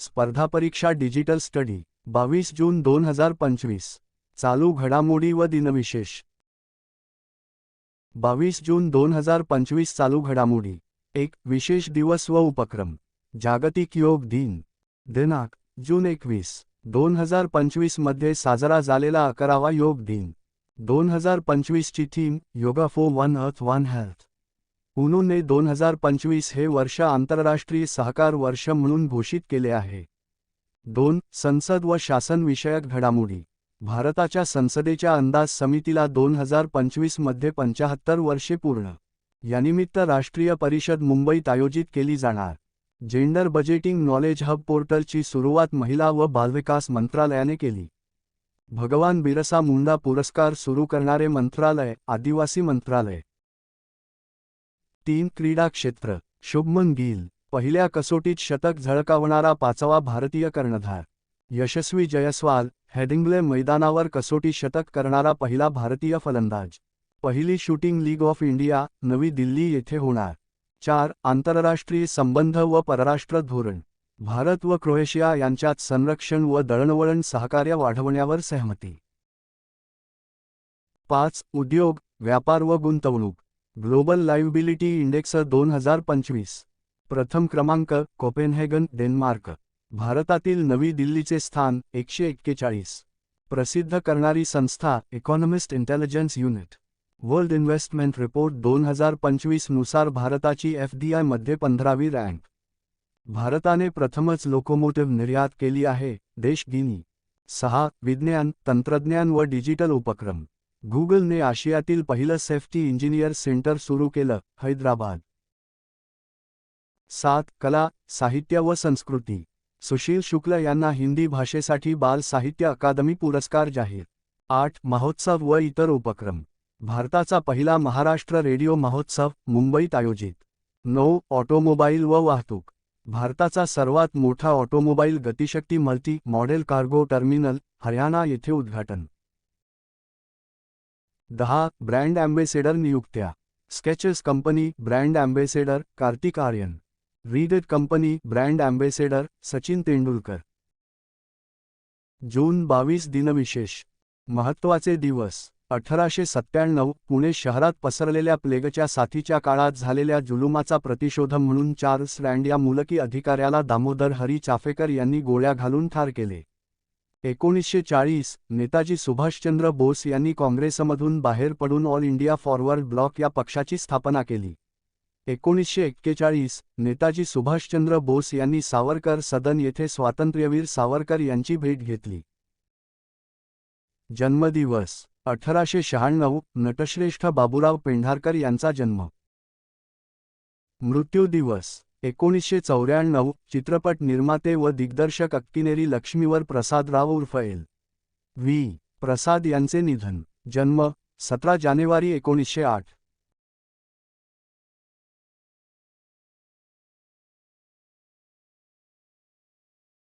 स्पर्धा परीक्षा digital study बावीस जून दोन हजार पंचवीस. चालू घडामोडी व दिनविशेष. बावीस जून दोन हजार पंचवीस चालू घडामोडी. एक विशेष दिवस व उपक्रम. जागतिक योग दिन. दिनांक जून एकवीस दोन हजार पंचवीसमध्ये साजरा झालेला अकरावा योग दिन. दोन हजार पंचवीसची theme yoga for one earth one health. उनूने दोन हजार पंचवीस हे वर्ष आंतरराष्ट्रीय सहकार वर्ष म्हणून घोषित केले आहे. दोन संसद व शासनविषयक घडामोडी. भारताच्या संसदेच्या अंदाज समितीला दोन हजार पंचवीसमध्ये पंचाहत्तर वर्षे पूर्ण. यानिमित्त राष्ट्रीय परिषद मुंबईत आयोजित केली जाणार. जेंडर बजेटिंग नॉलेज हब पोर्टलची सुरुवात महिला व बालविकास मंत्रालयाने केली. भगवान बिरसा मुंडा पुरस्कार सुरू करणारे मंत्रालय आदिवासी मंत्रालय. तीन क्रीडा क्षेत्र शुभमन गिल पहिल्या कसोटीत शतक झळकावणारा पाचवा भारतीय कर्णधार. यशस्वी जयस्वाल हेडिंग्ले मैदानावर कसोटी शतक करणारा पहिला भारतीय फलंदाज. पहिली शूटिंग लीग ऑफ इंडिया नवी दिल्ली येथे होणार. चार आंतरराष्ट्रीय संबंध व परराष्ट्र धोरण. भारत व क्रोएशिया यांच्यात संरक्षण व दळणवळण सहकार्य वाढवण्यावर सहमती. पाच उद्योग व्यापार व गुंतवणूक. ग्लोबल लाइव्हिबिलिटी इंडेक्स दोन हजार पंचवीस. प्रथम क्रमांक कोपेनहेगन डेन्मार्क. भारतातील नवी दिल्लीचे स्थान एकशे एक्केचाळीस. प्रसिद्ध करणारी संस्था economist intelligence unit. World investment report दोन हजार पंचवीसनुसार भारताची एफ डी आयमध्ये पंधरावी रँक. भारताने प्रथमच लोकोमोटिव्ह निर्यात केली आहे देश गिनी. सहा विज्ञान तंत्रज्ञान व डिजिटल उपक्रम. गुगलने आशियातील पहिलं सेफ्टी इंजिनियर सेंटर सुरू केलं हैदराबाद. सात कला साहित्य व संस्कृती. सुशील शुक्ल यांना हिंदी भाषेसाठी बाल साहित्य अकादमी पुरस्कार जाहीर. आठ महोत्सव व इतर उपक्रम. भारताचा पहिला महाराष्ट्र रेडिओ महोत्सव मुंबईत आयोजित. नऊ ऑटोमोबाईल व वाहतूक. भारताचा सर्वात मोठा automobile Gatishakti multi modal cargo terminal Haryana येथे उद्घाटन. दहा ब्रँड अँबेसेडर नियुक्त्या. Skechers company brand ambassador Kartik Aaryan. Readed company brand ambassador Sachin Tendulkar. जून बावीस दिनविशेष. महत्त्वाचे दिवस. अठराशे सत्त्याण्णव पुणे शहरात पसरलेल्या प्लेगच्या साथीच्या काळात झालेल्या जुलुमाचा प्रतिशोध म्हणून चार्ल्स रँड या मुलकी अधिकाऱ्याला दामोदर हरी चाफेकर यांनी गोळ्या घालून ठार केले. एकोणीसशे चाळीस नेताजी सुभाषचंद्र बोस यांनी काँग्रेसमधून बाहेर पडून ऑल इंडिया फॉरवर्ड ब्लॉक या पक्षाची स्थापना केली. एकोणीसशे एक्केचाळीस नेताजी सुभाषचंद्र बोस यांनी सावरकर सदन येथे स्वातंत्र्यवीर सावरकर यांची भेट घेतली. जन्मदिवस अठराशे शहाण्णव नटश्रेष्ठ बाबूराव पेंढारकर यांचा जन्म. मृत्यू दिवस एकोणीसशे चौऱ्याण्णव चित्रपट निर्माते व दिग्दर्शक अक्किनेरी लक्ष्मीवर प्रसादराव उर्फ एल. व्ही. प्रसाद यांचे निधन जन्म सतरा जानेवारी एकोणीसशे आठ.